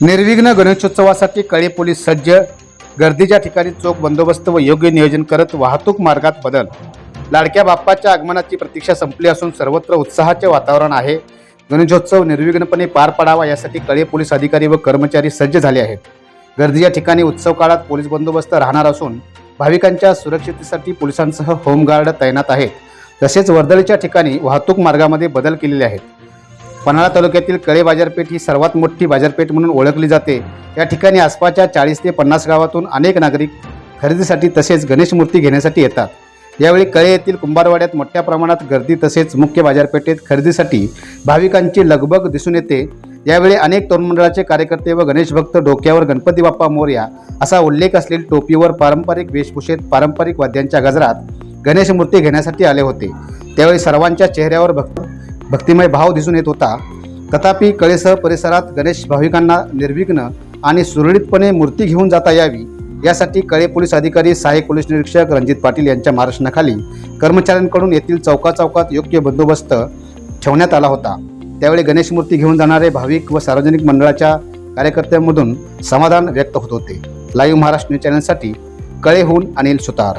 निर्विघ्न गणेशोत्सवासाठी कळे पोलीस सज्ज गर्दीच्या ठिकाणी चोख बंदोबस्त व योग्य नियोजन करत वाहतूक मार्गात बदल. लाडक्या बाप्पाच्या आगमनाची प्रतीक्षा संपली असून सर्वत्र उत्साहाचे वातावरण आहे. गणेशोत्सव निर्विघ्नपणे पार पडावा यासाठी कळे पोलीस अधिकारी व कर्मचारी सज्ज झाले आहेत. गर्दीच्या ठिकाणी उत्सव काळात पोलीस बंदोबस्त राहणार असून भाविकांच्या सुरक्षिततेसाठी पोलिसांसह होमगार्ड तैनात आहेत. तसेच वर्दळीच्या ठिकाणी वाहतूक मार्गामध्ये बदल केलेले आहेत. पन्हाळा तालुक्यातील कळे बाजारपेठ ही सर्वात मोठी बाजारपेठ म्हणून ओळखली जाते. या ठिकाणी आसपासच्या चाळीस ते पन्नास गावातून अनेक नागरिक खरेदीसाठी तसेच गणेश मूर्ती घेण्यासाठी येतात. यावेळी कळे येथील कुंभारवाड्यात मोठ्या प्रमाणात गर्दी तसेच मुख्य बाजारपेठेत खरेदीसाठी भाविकांची लगबग दिसून येते. यावेळी अनेक तरुण मंडळाचे कार्यकर्ते व गणेश भक्त डोक्यावर गणपती बाप्पा मोर्या असा उल्लेख असलेली टोपीवर पारंपरिक वेशभूषेत पारंपरिक वाद्यांच्या गजरात गणेश मूर्ती घेण्यासाठी आले होते. त्यावेळी सर्वांच्या चेहऱ्यावर भक्त भक्तिमय भाव दिसून येत होता. तथापि कळेसह परिसरात गणेश भाविकांना निर्विघ्न आणि सुरळीतपणे मूर्ती घेऊन जाता यावी यासाठी कळे पोलीस अधिकारी सहाय्यक पोलीस निरीक्षक रणजित पाटील यांच्या मार्गदर्शनाखाली कर्मचाऱ्यांकडून येथील चौका चौकात योग्य बंदोबस्त ठेवण्यात आला होता. त्यावेळी गणेश मूर्ती घेऊन जाणारे भाविक व सार्वजनिक मंडळाच्या कार्यकर्त्यांमधून समाधान व्यक्त होत होते. लाईव्ह महाराष्ट्र न्यूज चॅनलसाठी कळेहून अनिल सुतार.